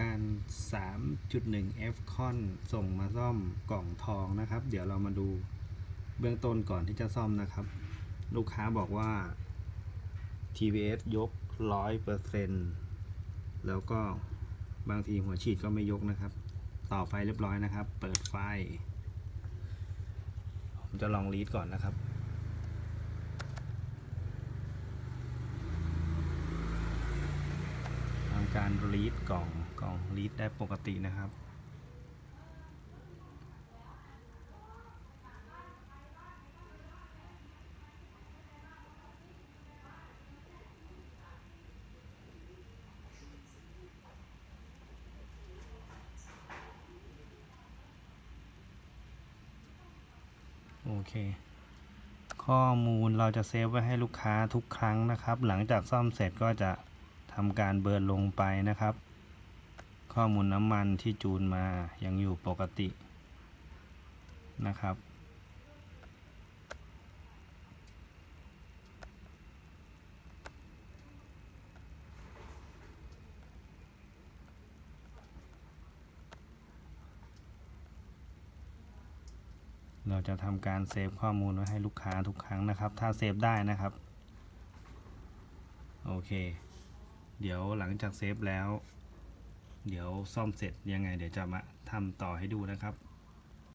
การ 3.1 F con ส่งมาซ่อมกล่องทองนะครับ เดี๋ยวเรามาดูเบื้องต้นก่อนที่จะซ่อมนะครับ ลูกค้าบอกว่า TVS ยก 100%แล้วก็บางทีหัวฉีดก็ไม่ยกนะครับ ต่อไฟเรียบร้อยนะครับ เปิดไฟ ผมจะลองรีดก่อนนะครับำการรีดกล่องกล่องรีดได้ปกตินะครับโอเค ข้อมูลเราจะเซฟไว้ให้ลูกค้าทุกครั้งนะครับ หลังจากซ่อมเสร็จก็จะ ทำการเบิร์นลงไปนะครับ ข้อมูลน้ำมันที่จูนมายังอยู่ปกตินะครับ เราจะทำการเซฟข้อมูลไว้ให้ลูกค้าทุกครั้งนะครับ ถ้าเซฟได้นะครับ โอเค เดี๋ยวหลังจากเซฟแล้ว เดี๋ยวซ่อมเสร็จยังไง เดี๋ยวจะมาทำต่อให้ดูนะครับ